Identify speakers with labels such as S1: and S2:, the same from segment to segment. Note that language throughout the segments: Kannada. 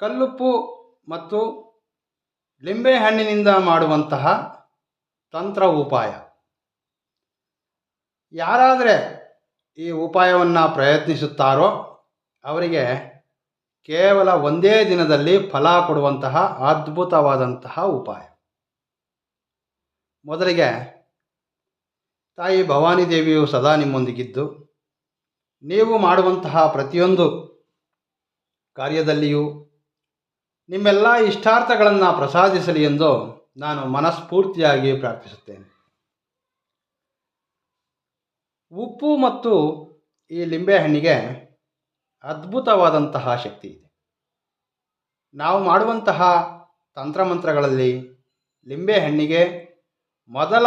S1: ಕಲ್ಲುಪ್ಪು ಮತ್ತು ಲಿಂಬೆಹಣ್ಣಿನಿಂದ ಮಾಡುವಂತಹ ತಂತ್ರ ಉಪಾಯ. ಯಾರಾದರೆ ಈ ಉಪಾಯವನ್ನು ಪ್ರಯತ್ನಿಸುತ್ತಾರೋ ಅವರಿಗೆ ಕೇವಲ ಒಂದೇ ದಿನದಲ್ಲಿ ಫಲ ಕೊಡುವಂತಹ ಅದ್ಭುತವಾದಂತಹ ಉಪಾಯ. ಮೊದಲಿಗೆ ತಾಯಿ ಭವಾನಿ ದೇವಿಯು ಸದಾ ನಿಮ್ಮೊಂದಿಗಿದ್ದು, ನೀವು ಮಾಡುವಂತಹ ಪ್ರತಿಯೊಂದು ಕಾರ್ಯದಲ್ಲಿಯೂ ನಿಮ್ಮೆಲ್ಲ ಇಷ್ಟಾರ್ಥಗಳನ್ನು ಪ್ರಸಾದಿಸಲಿ ಎಂದು ನಾನು ಮನಸ್ಫೂರ್ತಿಯಾಗಿ ಪ್ರಾರ್ಥಿಸುತ್ತೇನೆ. ಉಪ್ಪು ಮತ್ತು ಈ ಲಿಂಬೆಹಣ್ಣಿಗೆ ಅದ್ಭುತವಾದಂತಹ ಶಕ್ತಿ ಇದೆ. ನಾವು ಮಾಡುವಂತಹ ತಂತ್ರಮಂತ್ರಗಳಲ್ಲಿ ಲಿಂಬೆಹಣ್ಣಿಗೆ ಮೊದಲ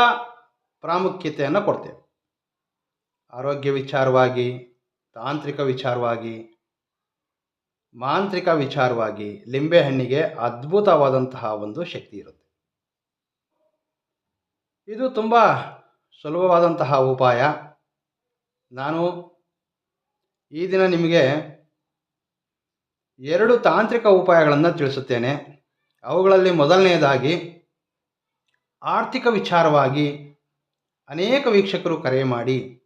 S1: ಪ್ರಾಮುಖ್ಯತೆಯನ್ನು ಕೊಡ್ತೇವೆ. ಆರೋಗ್ಯ ವಿಚಾರವಾಗಿ, ತಾಂತ್ರಿಕ ವಿಚಾರವಾಗಿ ಮಾಂತ್ರಿಕ ವಿಚಾರವಾಗಿ ಲಿಂಬೆಹಣ್ಣಿಗೆ ಅದ್ಭುತವಾದಂತಹ ಒಂದು ಶಕ್ತಿ ಇರುತ್ತೆ. ಇದು ತುಂಬ ಸುಲಭವಾದಂತಹ ಉಪಾಯ. ನಾನು ಈ ದಿನ ನಿಮಗೆ ಎರಡು ತಾಂತ್ರಿಕ ಉಪಾಯಗಳನ್ನು ತಿಳಿಸುತ್ತೇನೆ. ಅವುಗಳಲ್ಲಿ ಮೊದಲನೆಯದಾಗಿ ಆರ್ಥಿಕ ವಿಚಾರವಾಗಿ ಅನೇಕ ವೀಕ್ಷಕರು ಕರೆ ಮಾಡಿ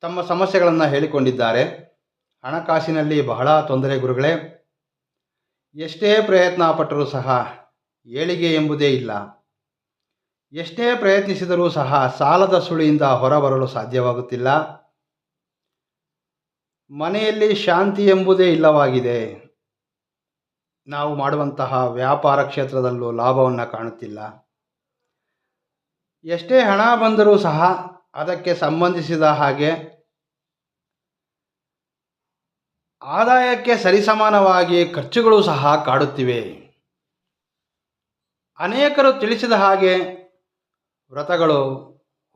S1: ತಮ್ಮ ಸಮಸ್ಯೆಗಳನ್ನು ಹೇಳಿಕೊಂಡಿದ್ದಾರೆ. ಹಣಕಾಸಿನಲ್ಲಿ ಬಹಳ ತೊಂದರೆ ಗುರುಗಳೇ. ಎಷ್ಟೇ ಪ್ರಯತ್ನ ಪಟ್ಟರೂ ಸಹ ಏಳಿಗೆ ಎಂಬುದೇ ಇಲ್ಲ. ಎಷ್ಟೇ ಪ್ರಯತ್ನಿಸಿದರೂ ಸಹ ಸಾಲದ ಸುಳಿಯಿಂದ ಹೊರಬರಲು ಸಾಧ್ಯವಾಗುತ್ತಿಲ್ಲ. ಮನೆಯಲ್ಲಿ ಶಾಂತಿ ಎಂಬುದೇ ಇಲ್ಲವಾಗಿದೆ. ನಾವು ಮಾಡುವಂತಹ ವ್ಯಾಪಾರ ಕ್ಷೇತ್ರದಲ್ಲೂ ಲಾಭವನ್ನು ಕಾಣುತ್ತಿಲ್ಲ. ಎಷ್ಟೇ ಹಣ ಬಂದರೂ ಸಹ ಅದಕ್ಕೆ ಸಂಬಂಧಿಸಿದ ಹಾಗೆ ಆದಾಯಕ್ಕೆ ಸರಿಸಮಾನವಾಗಿ ಖರ್ಚುಗಳು ಸಹ ಕಾಡುತ್ತಿವೆ. ಅನೇಕರು ತಿಳಿಸಿದ ಹಾಗೆ ವ್ರತಗಳು,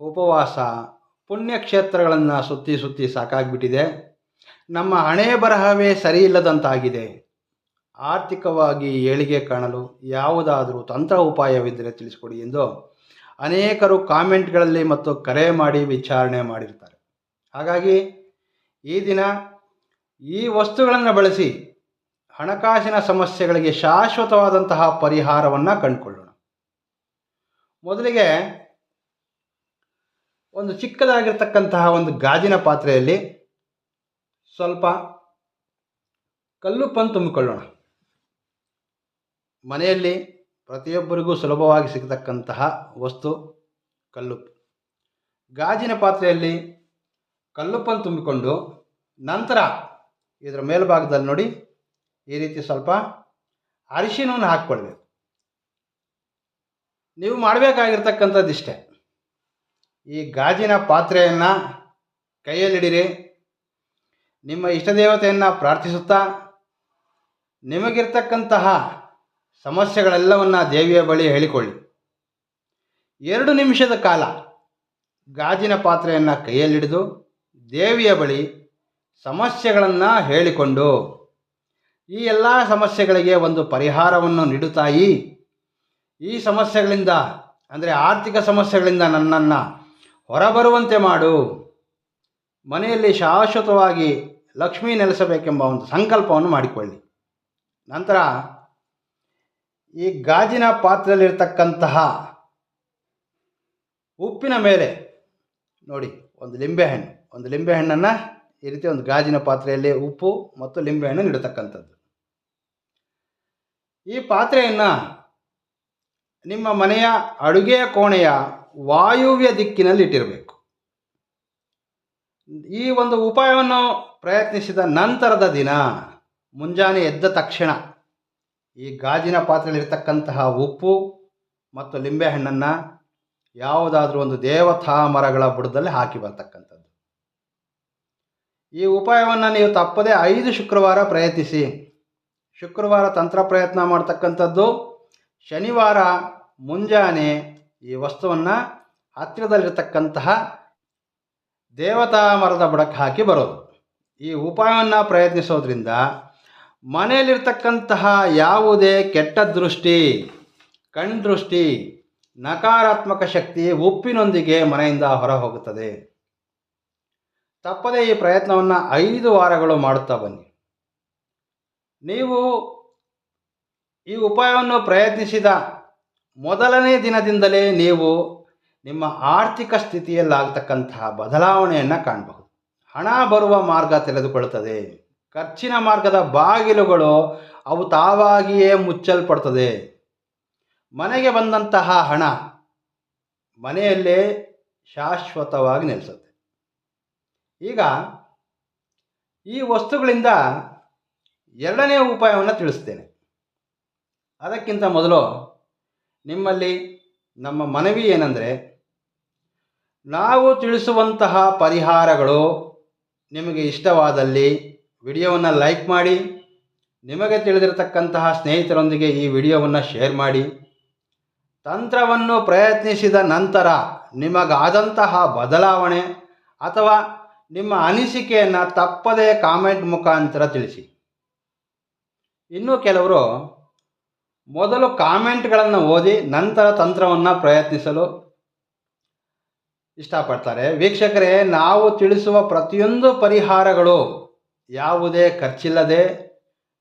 S1: ಉಪವಾಸ, ಪುಣ್ಯಕ್ಷೇತ್ರಗಳನ್ನು ಸುತ್ತಿ ಸುತ್ತಿ ಸಾಕಾಗಿಬಿಟ್ಟಿದೆ. ನಮ್ಮ ಹಣೆ ಬರಹವೇ ಸರಿ ಇಲ್ಲದಂತಾಗಿದೆ ಆರ್ಥಿಕವಾಗಿ ಏಳಿಗೆ ಕಾಣಲು ಯಾವುದಾದರೂ ತಂತ್ರ ಉಪಾಯವಿದ್ದರೆ ತಿಳಿಸಿಕೊಡಿ ಎಂದು ಅನೇಕರು ಕಾಮೆಂಟ್ಗಳಲ್ಲಿ ಮತ್ತು ಕರೆ ಮಾಡಿ ವಿಚಾರಣೆ ಮಾಡಿರ್ತಾರೆ. ಹಾಗಾಗಿ ಈ ದಿನ ಈ ವಸ್ತುಗಳನ್ನು ಬಳಸಿ ಹಣಕಾಸಿನ ಸಮಸ್ಯೆಗಳಿಗೆ ಶಾಶ್ವತವಾದಂತಹ ಪರಿಹಾರವನ್ನು ಕಂಡುಕೊಳ್ಳೋಣ. ಮೊದಲಿಗೆ ಒಂದು ಚಿಕ್ಕದಾಗಿರ್ತಕ್ಕಂತಹ ಒಂದು ಗಾಜಿನ ಪಾತ್ರೆಯಲ್ಲಿ ಸ್ವಲ್ಪ ಕಲ್ಲುಪ್ಪನ್ನು ತುಂಬಿಕೊಳ್ಳೋಣ. ಮನೆಯಲ್ಲಿ ಪ್ರತಿಯೊಬ್ಬರಿಗೂ ಸುಲಭವಾಗಿ ಸಿಗತಕ್ಕಂತಹ ವಸ್ತು ಕಲ್ಲುಪ್ಪು ಗಾಜಿನ ಪಾತ್ರೆಯಲ್ಲಿ ಕಲ್ಲುಪ್ಪನ್ನು ತುಂಬಿಕೊಂಡು ನಂತರ ಇದರ ಮೇಲ್ಭಾಗದಲ್ಲಿ ನೋಡಿ, ಈ ರೀತಿ ಸ್ವಲ್ಪ ಅರಿಶಿನವನ್ನು ಹಾಕ್ಕೊಳ್ಬೇಕು. ನೀವು ಮಾಡಬೇಕಾಗಿರ್ತಕ್ಕಂಥದ್ದು ಇಷ್ಟೇ. ಈ ಗಾಜಿನ ಪಾತ್ರೆಯನ್ನು ಕೈಯಲ್ಲಿಡಿರಿ. ನಿಮ್ಮ ಇಷ್ಟದೇವತೆಯನ್ನು ಪ್ರಾರ್ಥಿಸುತ್ತಾ, ನಿಮಗಿರ್ತಕ್ಕಂತಹ ಸಮಸ್ಯೆಗಳೆಲ್ಲವನ್ನು ದೇವಿಯ ಬಳಿ ಹೇಳಿಕೊಳ್ಳಿ. ಎರಡು ನಿಮಿಷದ ಕಾಲ ಗಾಜಿನ ಪಾತ್ರೆಯನ್ನು ಕೈಯಲ್ಲಿಡಿದು ದೇವಿಯ ಬಳಿ ಸಮಸ್ಯೆಗಳನ್ನು ಹೇಳಿಕೊಂಡು ಈ ಎಲ್ಲ ಸಮಸ್ಯೆಗಳಿಗೆ ಒಂದು ಪರಿಹಾರವನ್ನು ನೀಡುತ್ತಾಯಿ. ಈ ಸಮಸ್ಯೆಗಳಿಂದ, ಅಂದರೆ ಆರ್ಥಿಕ ಸಮಸ್ಯೆಗಳಿಂದ ನನ್ನನ್ನು ಹೊರಬರುವಂತೆ ಮಾಡು. ಮನೆಯಲ್ಲಿ ಶಾಶ್ವತವಾಗಿ ಲಕ್ಷ್ಮೀ ನೆಲೆಸಬೇಕೆಂಬ ಒಂದು ಸಂಕಲ್ಪವನ್ನು ಮಾಡಿಕೊಳ್ಳಿ. ನಂತರ ಈ ಗಾಜಿನ ಪಾತ್ರೆಯಲ್ಲಿರ್ತಕ್ಕಂತಹ ಉಪ್ಪಿನ ಮೇಲೆ ನೋಡಿ, ಒಂದು ಲಿಂಬೆಹಣ್ಣು, ಒಂದು ಲಿಂಬೆಹಣ್ಣನ್ನು ಈ ರೀತಿ ಒಂದು ಗಾಜಿನ ಪಾತ್ರೆಯಲ್ಲಿ ಉಪ್ಪು ಮತ್ತು ಲಿಂಬೆಹಣ್ಣು ನೀಡತಕ್ಕಂಥದ್ದು. ಈ ಪಾತ್ರೆಯನ್ನು ನಿಮ್ಮ ಮನೆಯ ಅಡುಗೆಯ ಕೋಣೆಯ ವಾಯುವ್ಯ ದಿಕ್ಕಿನಲ್ಲಿ ಇಟ್ಟಿರಬೇಕು. ಈ ಒಂದು ಉಪಾಯವನ್ನು ಪ್ರಯತ್ನಿಸಿದ ನಂತರದ ದಿನ ಮುಂಜಾನೆ ಎದ್ದ ತಕ್ಷಣ ಈ ಗಾಜಿನ ಪಾತ್ರೆಯಲ್ಲಿರ್ತಕ್ಕಂತಹ ಉಪ್ಪು ಮತ್ತು ಲಿಂಬೆಹಣ್ಣನ್ನು ಯಾವುದಾದ್ರೂ ಒಂದು ದೇವತಾ ಮರಗಳ ಬುಡದಲ್ಲಿ ಹಾಕಿ ಬರ್ತಕ್ಕಂಥದ್ದು. ಈ ಉಪಾಯವನ್ನು ನೀವು ತಪ್ಪದೇ ಐದು ಶುಕ್ರವಾರ ಪ್ರಯತ್ನಿಸಿ. ಶುಕ್ರವಾರ ತಂತ್ರ ಪ್ರಯತ್ನ ಮಾಡ್ತಕ್ಕಂಥದ್ದು, ಶನಿವಾರ ಮುಂಜಾನೆ ಈ ವಸ್ತುವನ್ನು ಹತ್ತಿರದಲ್ಲಿರ್ತಕ್ಕಂತಹ ದೇವತಾ ಮರದ ಬುಡಕ್ಕೆ ಹಾಕಿ ಬರೋದು. ಈ ಉಪಾಯವನ್ನು ಪ್ರಯತ್ನಿಸೋದ್ರಿಂದ ಮನೆಯಲ್ಲಿರ್ತಕ್ಕಂತಹ ಯಾವುದೇ ಕೆಟ್ಟ ದೃಷ್ಟಿ, ಕಣ್ದೃಷ್ಟಿ, ನಕಾರಾತ್ಮಕ ಶಕ್ತಿ ಉಪ್ಪಿನೊಂದಿಗೆ ಮನೆಯಿಂದ ಹೊರ ಹೋಗುತ್ತದೆ ತಪ್ಪದೇ ಈ ಪ್ರಯತ್ನವನ್ನು ಐದು ವಾರಗಳು ಮಾಡುತ್ತಾ ಬನ್ನಿ. ನೀವು ಈ ಉಪಾಯವನ್ನು ಪ್ರಯತ್ನಿಸಿದ ಮೊದಲನೇ ದಿನದಿಂದಲೇ ನೀವು ನಿಮ್ಮ ಆರ್ಥಿಕ ಸ್ಥಿತಿಯಲ್ಲಾಗತಕ್ಕಂತಹ ಬದಲಾವಣೆಯನ್ನು ಕಾಣಬಹುದು. ಹಣ ಬರುವ ಮಾರ್ಗ ತೆರೆದುಕೊಳ್ಳುತ್ತದೆ ಖರ್ಚಿನ ಮಾರ್ಗದ ಬಾಗಿಲುಗಳು ಅವು ತಾವಾಗಿಯೇ ಮುಚ್ಚಲ್ಪಡ್ತದೆ. ಮನೆಗೆ ಬಂದಂತಹ ಹಣ ಮನೆಯಲ್ಲೇ ಶಾಶ್ವತವಾಗಿ ನೆಲೆಸುತ್ತೆ. ಈಗ ಈ ವಸ್ತುಗಳಿಂದ ಎರಡನೇ ಉಪಾಯವನ್ನು ತಿಳಿಸ್ತೇನೆ. ಅದಕ್ಕಿಂತ ಮೊದಲು ನಿಮ್ಮಲ್ಲಿ ನಮ್ಮ ಮನವಿ ಏನೆಂದರೆ, ನಾವು ತಿಳಿಸುವಂತಹ ಪರಿಹಾರಗಳು ನಿಮಗೆ ಇಷ್ಟವಾದಲ್ಲಿ ವಿಡಿಯೋವನ್ನು ಲೈಕ್ ಮಾಡಿ, ನಿಮಗೆ ತಿಳಿದಿರತಕ್ಕಂತಹ ಸ್ನೇಹಿತರೊಂದಿಗೆ ಈ ವಿಡಿಯೋವನ್ನು ಶೇರ್ ಮಾಡಿ, ತಂತ್ರವನ್ನು ಪ್ರಯತ್ನಿಸಿದ ನಂತರ ನಿಮಗಾದಂತಹ ಬದಲಾವಣೆ ಅಥವಾ ನಿಮ್ಮ ಅನಿಸಿಕೆಯನ್ನು ತಪ್ಪದೇ ಕಾಮೆಂಟ್ ಮುಖಾಂತರ ತಿಳಿಸಿ. ಇನ್ನು ಕೆಲವರು ಮೊದಲು ಕಾಮೆಂಟ್ಗಳನ್ನು ಓದಿ ನಂತರ ತಂತ್ರವನ್ನು ಪ್ರಯತ್ನಿಸಲು ಇಷ್ಟಪಡ್ತಾರೆ. ವೀಕ್ಷಕರೇ, ನಾವು ತಿಳಿಸುವ ಪ್ರತಿಯೊಂದು ಪರಿಹಾರಗಳು ಯಾವುದೇ ಖರ್ಚಿಲ್ಲದೆ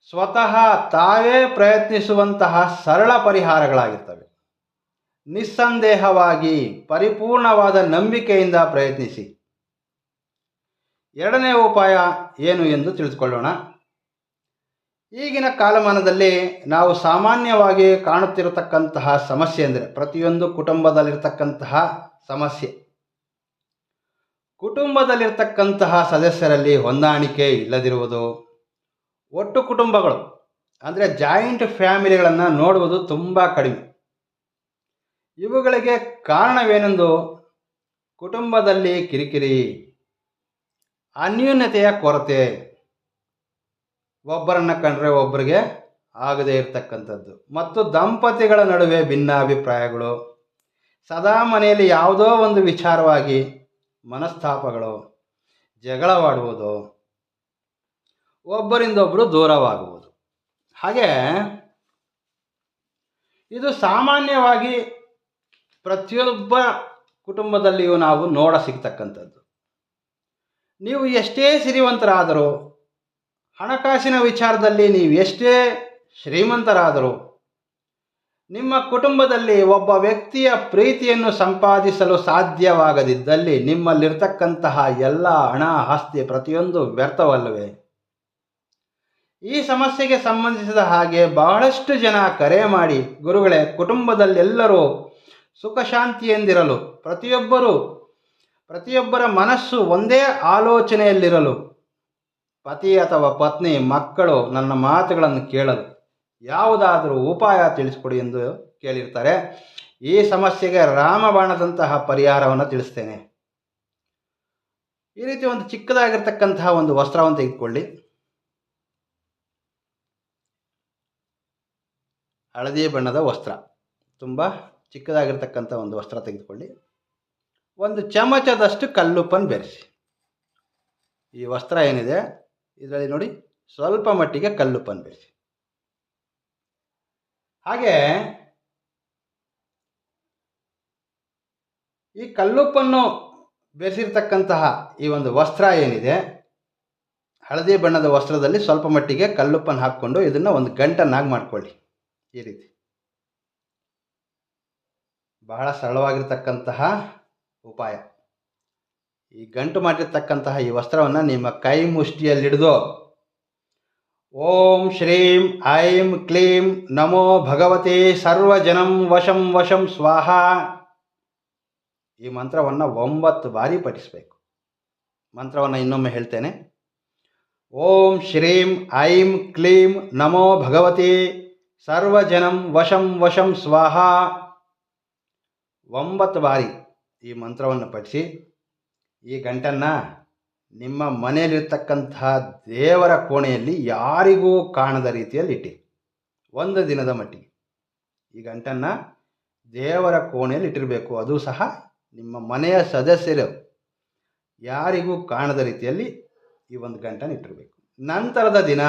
S1: ಸ್ವತಃ ತಾವೇ ಪ್ರಯತ್ನಿಸುವಂತಹ ಸರಳ ಪರಿಹಾರಗಳಾಗಿರ್ತವೆ. ನಿಸ್ಸಂದೇಹವಾಗಿ, ಪರಿಪೂರ್ಣವಾದ ನಂಬಿಕೆಯಿಂದ ಪ್ರಯತ್ನಿಸಿ. ಎರಡನೇ ಉಪಾಯ ಏನು ಎಂದು ತಿಳಿದುಕೊಳ್ಳೋಣ. ಈಗಿನ ಕಾಲಮಾನದಲ್ಲಿ ನಾವು ಸಾಮಾನ್ಯವಾಗಿ ಕಾಣುತ್ತಿರತಕ್ಕಂತಹ ಸಮಸ್ಯೆ ಅಂದರೆ ಪ್ರತಿಯೊಂದು ಕುಟುಂಬದಲ್ಲಿರ್ತಕ್ಕಂತಹ ಸಮಸ್ಯೆ. ಕುಟುಂಬದಲ್ಲಿರ್ತಕ್ಕಂತಹ ಸದಸ್ಯರಲ್ಲಿ ಹೊಂದಾಣಿಕೆ ಇಲ್ಲದಿರುವುದು, ಒಟ್ಟು ಕುಟುಂಬಗಳು, ಅಂದರೆ ಜಾಯಿಂಟ್ ಫ್ಯಾಮಿಲಿಗಳನ್ನು ನೋಡುವುದು ತುಂಬ ಕಡಿಮೆ. ಇವುಗಳಿಗೆ ಕಾರಣವೇನೆಂದು ಕುಟುಂಬದಲ್ಲಿ ಕಿರಿಕಿರಿ ಅನ್ಯೂನ್ಯತೆಯ ಕೊರತೆ ಒಬ್ಬರನ್ನ ಕಂಡ್ರೆ ಒಬ್ಬರಿಗೆ ಆಗದೇ ಇರತಕ್ಕಂಥದ್ದು. ಮತ್ತು ದಂಪತಿಗಳ ನಡುವೆ ಭಿನ್ನಾಭಿಪ್ರಾಯಗಳು. ಸದಾ ಮನೆಯಲ್ಲಿ ಯಾವುದೋ ಒಂದು ವಿಚಾರವಾಗಿ ಮನಸ್ತಾಪಗಳು, ಜಗಳವಾಡುವುದು ಒಬ್ಬರಿಂದೊಬ್ಬರು ದೂರವಾಗುವುದು. ಹಾಗೆ ಇದು ಸಾಮಾನ್ಯವಾಗಿ ಪ್ರತಿಯೊಬ್ಬ ಕುಟುಂಬದಲ್ಲಿಯೂ ನಾವು ನೋಡ ಸಿಗ್ತಕ್ಕಂಥದ್ದು. ನೀವು ಎಷ್ಟೇ ಸಿರಿವಂತರಾದರೂ, ಹಣಕಾಸಿನ ವಿಚಾರದಲ್ಲಿ ನೀವು ಎಷ್ಟೇ ಶ್ರೀಮಂತರಾದರೂ, ನಿಮ್ಮ ಕುಟುಂಬದಲ್ಲಿ ಒಬ್ಬ ವ್ಯಕ್ತಿಯ ಪ್ರೀತಿಯನ್ನು ಸಂಪಾದಿಸಲು ಸಾಧ್ಯವಾಗದಿದ್ದಲ್ಲಿ ನಿಮ್ಮಲ್ಲಿರ್ತಕ್ಕಂತಹ ಎಲ್ಲ ಹಣ, ಆಸ್ತಿ ಪ್ರತಿಯೊಂದು ವ್ಯರ್ಥವಲ್ಲವೇ? ಈ ಸಮಸ್ಯೆಗೆ ಸಂಬಂಧಿಸಿದ ಹಾಗೆ ಬಹಳಷ್ಟು ಜನ ಕರೆ ಮಾಡಿ, ಗುರುಗಳೇ, ಕುಟುಂಬದಲ್ಲೆಲ್ಲರೂ ಸುಖಶಾಂತಿಯೆಂದಿರಲು ಪ್ರತಿಯೊಬ್ಬರೂ ಪ್ರತಿಯೊಬ್ಬರ ಮನಸ್ಸು ಒಂದೇ ಆಲೋಚನೆಯಲ್ಲಿರಲು ಪತಿ ಅಥವಾ ಪತ್ನಿ, ಮಕ್ಕಳು ನನ್ನ ಮಾತುಗಳನ್ನು ಕೇಳಲು ಯಾವುದಾದರೂ ಉಪಾಯ ತಿಳಿಸ್ಕೊಡಿ ಎಂದು ಕೇಳಿರ್ತಾರೆ. ಈ ಸಮಸ್ಯೆಗೆ ರಾಮಬಾಣದಂತಹ ಪರಿಹಾರವನ್ನು ತಿಳಿಸ್ತೇನೆ. ಈ ರೀತಿ ಒಂದು ಚಿಕ್ಕದಾಗಿರ್ತಕ್ಕಂತಹ ಒಂದು ವಸ್ತ್ರವನ್ನು ತೆಗೆದುಕೊಳ್ಳಿ. ಹಳದಿ ಬಣ್ಣದ ವಸ್ತ್ರ, ತುಂಬ ಚಿಕ್ಕದಾಗಿರ್ತಕ್ಕಂಥ ಒಂದು ವಸ್ತ್ರ ತೆಗೆದುಕೊಳ್ಳಿ. ಒಂದು ಚಮಚದಷ್ಟು ಕಲ್ಲುಪ್ಪನ್ನು ಬೆರೆಸಿ. ಈ ವಸ್ತ್ರ ಏನಿದೆ, ಇದರಲ್ಲಿ ನೋಡಿ, ಸ್ವಲ್ಪ ಮಟ್ಟಿಗೆ ಕಲ್ಲುಪ್ಪನ್ನು ಬೆರೆಸಿ. ಹಾಗೆ, ಈ ಕಲ್ಲುಪ್ಪನ್ನು ಬೆರೆಸಿರ್ತಕ್ಕಂತಹ ಈ ಒಂದು ವಸ್ತ್ರ ಏನಿದೆ, ಹಳದಿ ಬಣ್ಣದ ವಸ್ತ್ರದಲ್ಲಿ ಸ್ವಲ್ಪ ಮಟ್ಟಿಗೆ ಕಲ್ಲುಪ್ಪನ್ನು ಹಾಕ್ಕೊಂಡು ಇದನ್ನು ಒಂದು ಗಂಟನ್ನಾಗಿ ಮಾಡ್ಕೊಳ್ಳಿ, ಈ ರೀತಿ. ಬಹಳ ಸರಳವಾಗಿರ್ತಕ್ಕಂತಹ ಉಪಾಯ. ಈ ಗಂಟು ಮಾಡಿರ್ತಕ್ಕಂತಹ ಈ ವಸ್ತ್ರವನ್ನು ನಿಮ್ಮ ಕೈ ಮುಷ್ಟಿಯಲ್ಲಿಡಿದು ಓಂ ಶ್ರೀಂ ಐಂ ಕ್ಲೀಂ ನಮೋ ಭಗವತಿ ಸರ್ವಜನಂ ವಶಂ ವಶಂ ಸ್ವಾಹ. ಈ ಮಂತ್ರವನ್ನು ಒಂಬತ್ತು ಬಾರಿ ಪಠಿಸಬೇಕು. ಮಂತ್ರವನ್ನು ಇನ್ನೊಮ್ಮೆ ಹೇಳ್ತೇನೆ. ಓಂ ಶ್ರೀಂ ಐಂ ಕ್ಲೀಂ ನಮೋ ಭಗವತಿ ಸರ್ವಜನಂ ವಶಂ ವಶಂ ಸ್ವಾಹ. ಒಂಬತ್ತು ಬಾರಿ. ಈ ಮಂತ್ರವನ್ನು ಪಠಿಸಿ, ಈ ಗಂಟನ್ನು ನಿಮ್ಮ ಮನೆಯಲ್ಲಿರ್ತಕ್ಕಂತಹ ದೇವರ ಕೋಣೆಯಲ್ಲಿ ಯಾರಿಗೂ ಕಾಣದ ರೀತಿಯಲ್ಲಿ ಇಟ್ಟು ಒಂದು ದಿನದ ಮಟ್ಟಿಗೆ ಈ ಗಂಟನ್ನು ದೇವರ ಕೋಣೆಯಲ್ಲಿ ಇಟ್ಟಿರಬೇಕು. ಅದು ಸಹ ನಿಮ್ಮ ಮನೆಯ ಸದಸ್ಯರು ಯಾರಿಗೂ ಕಾಣದ ರೀತಿಯಲ್ಲಿ ಈ ಒಂದು ಗಂಟನ್ನು ಇಟ್ಟಿರಬೇಕು. ನಂತರದ ದಿನ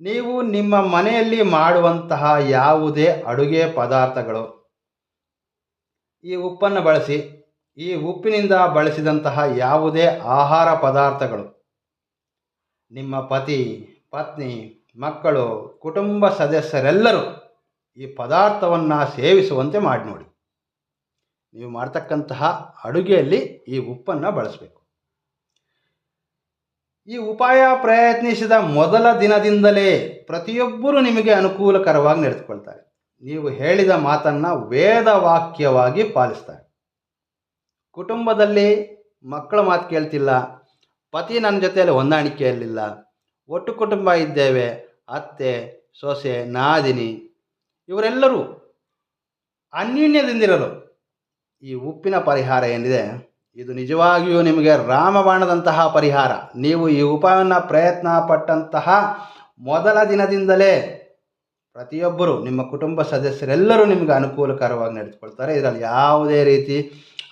S1: ನೀವು ನಿಮ್ಮ ಮನೆಯಲ್ಲಿ ಮಾಡುವಂತಹ ಯಾವುದೇ ಅಡುಗೆ ಪದಾರ್ಥಗಳು ಈ ಉಪ್ಪನ್ನು ಬಳಸಿ, ಈ ಉಪ್ಪಿನಿಂದ ಬಳಸಿದಂತಹ ಯಾವುದೇ ಆಹಾರ ಪದಾರ್ಥಗಳು, ನಿಮ್ಮ ಪತಿ, ಪತ್ನಿ, ಮಕ್ಕಳು, ಕುಟುಂಬ ಸದಸ್ಯರೆಲ್ಲರೂ ಈ ಪದಾರ್ಥವನ್ನು ಸೇವಿಸುವಂತೆ ಮಾಡಿ ನೋಡಿ. ನೀವು ಮಾಡ್ತಕ್ಕಂತಹ ಅಡುಗೆಯಲ್ಲಿ ಈ ಉಪ್ಪನ್ನು ಬಳಸಬೇಕು. ಈ ಉಪಾಯ ಪ್ರಯತ್ನಿಸಿದ ಮೊದಲ ದಿನದಿಂದಲೇ ಪ್ರತಿಯೊಬ್ಬರೂ ನಿಮಗೆ ಅನುಕೂಲಕರವಾಗಿ ನಡೆದುಕೊಳ್ತಾರೆ. ನೀವು ಹೇಳಿದ ಮಾತನ್ನು ವೇದವಾಕ್ಯವಾಗಿ ಪಾಲಿಸ್ತಾರೆ. ಕುಟುಂಬದಲ್ಲಿ ಮಕ್ಕಳ ಮಾತು ಕೇಳ್ತಿಲ್ಲ, ಪತಿ ನನ್ನ ಜೊತೆಯಲ್ಲಿ ಹೊಂದಾಣಿಕೆಯಲ್ಲಿಲ್ಲ, ಒಟ್ಟು ಕುಟುಂಬ ಇದ್ದೇವೆ, ಅತ್ತೆ, ಸೊಸೆ, ನಾದಿನಿ, ಇವರೆಲ್ಲರೂ ಅನ್ಯೂನ್ಯದಿಂದಿರಲು. ಈ ಉಪ್ಪಿನ ಪರಿಹಾರ ಏನಿದೆ? ಇದು ನಿಜವಾಗಿಯೂ ನಿಮಗೆ ರಾಮಬಾಣದಂತಹ ಪರಿಹಾರ. ನೀವು ಈ ಉಪಾಯವನ್ನು ಪ್ರಯತ್ನ ಪಟ್ಟಂತಹ ಮೊದಲ ದಿನದಿಂದಲೇ ಪ್ರತಿಯೊಬ್ಬರು, ನಿಮ್ಮ ಕುಟುಂಬ ಸದಸ್ಯರೆಲ್ಲರೂ ನಿಮಗೆ ಅನುಕೂಲಕರವಾಗಿ ನಡೆದುಕೊಳ್ತಾರೆ. ಇದರಲ್ಲಿ ಯಾವುದೇ ರೀತಿ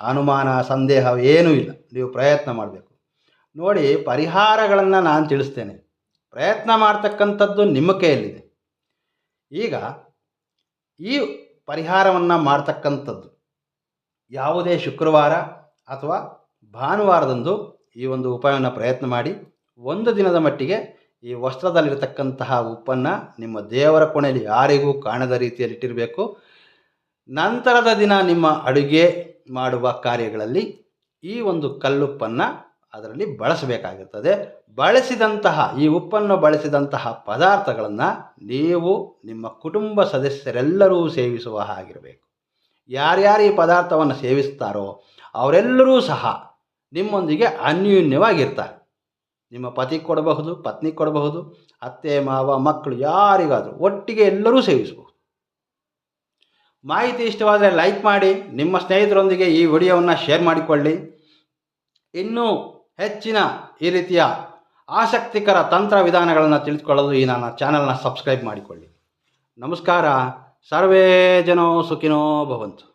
S1: ಅನುಮಾನ, ಸಂದೇಹ ಏನೂ ಇಲ್ಲ. ನೀವು ಪ್ರಯತ್ನ ಮಾಡಬೇಕು. ನೋಡಿ, ಪರಿಹಾರಗಳನ್ನು ನಾನು ತಿಳಿಸ್ತೇನೆ. ಪ್ರಯತ್ನ ಮಾಡ್ತಕ್ಕಂಥದ್ದು ನಿಮ್ಮ ಕೈಯಲ್ಲಿದೆ. ಈಗ ಈ ಪರಿಹಾರವನ್ನು ಮಾಡ್ತಕ್ಕಂಥದ್ದು ಯಾವುದೇ ಶುಕ್ರವಾರ ಅಥವಾ ಭಾನುವಾರದಂದು ಈ ಒಂದು ಉಪಾಯವನ್ನು ಪ್ರಯತ್ನ ಮಾಡಿ, ಒಂದು ದಿನದ ಮಟ್ಟಿಗೆ ಈ ವಸ್ತ್ರದಲ್ಲಿರತಕ್ಕಂತಹ ಉಪ್ಪನ್ನು ನಿಮ್ಮ ದೇವರ ಕೋಣೆಯಲ್ಲಿ ಯಾರಿಗೂ ಕಾಣದ ರೀತಿಯಲ್ಲಿ ಇಟ್ಟಿರಬೇಕು. ನಂತರದ ದಿನ ನಿಮ್ಮ ಅಡುಗೆ ಮಾಡುವ ಕಾರ್ಯಗಳಲ್ಲಿ ಈ ಒಂದು ಕಲ್ಲುಪ್ಪನ್ನು ಅದರಲ್ಲಿ ಬಳಸಬೇಕಾಗಿರ್ತದೆ. ಬಳಸಿದಂತಹ, ಈ ಉಪ್ಪನ್ನು ಬಳಸಿದಂತಹ ಪದಾರ್ಥಗಳನ್ನು ನೀವು ನಿಮ್ಮ ಕುಟುಂಬ ಸದಸ್ಯರೆಲ್ಲರೂ ಸೇವಿಸುವ ಹಾಗಿರಬೇಕು. ಯಾರ್ಯಾರು ಈ ಪದಾರ್ಥವನ್ನು ಸೇವಿಸ್ತಾರೋ ಅವರೆಲ್ಲರೂ ಸಹ ನಿಮ್ಮೊಂದಿಗೆ ಅನ್ಯೂನ್ಯವಾಗಿರ್ತಾರೆ. ನಿಮ್ಮ ಪತಿ ಕೊಡಬಹುದು, ಪತ್ನಿ ಕೊಡಬಹುದು, ಅತ್ತೆ, ಮಾವ, ಮಕ್ಕಳು ಯಾರಿಗಾದರೂ ಒಟ್ಟಿಗೆ ಎಲ್ಲರೂ ಸೇವಿಸಬಹುದು. ಮಾಹಿತಿ ಇಷ್ಟವಾದರೆ ಲೈಕ್ ಮಾಡಿ, ನಿಮ್ಮ ಸ್ನೇಹಿತರೊಂದಿಗೆ ಈ ವಿಡಿಯೋವನ್ನು ಶೇರ್ ಮಾಡಿಕೊಳ್ಳಿ. ಇನ್ನೂ ಹೆಚ್ಚಿನ ಈ ರೀತಿಯ ಆಸಕ್ತಿಕರ ತಂತ್ರ ವಿಧಾನಗಳನ್ನು ತಿಳಿದುಕೊಳ್ಳಲು ಈ ನನ್ನ ಚಾನಲ್ನ ಸಬ್ಸ್ಕ್ರೈಬ್ ಮಾಡಿಕೊಳ್ಳಿ. ನಮಸ್ಕಾರ, ಸರ್ವೇ ಜನೋ ಸುಖಿನೋ ಭವಂತು.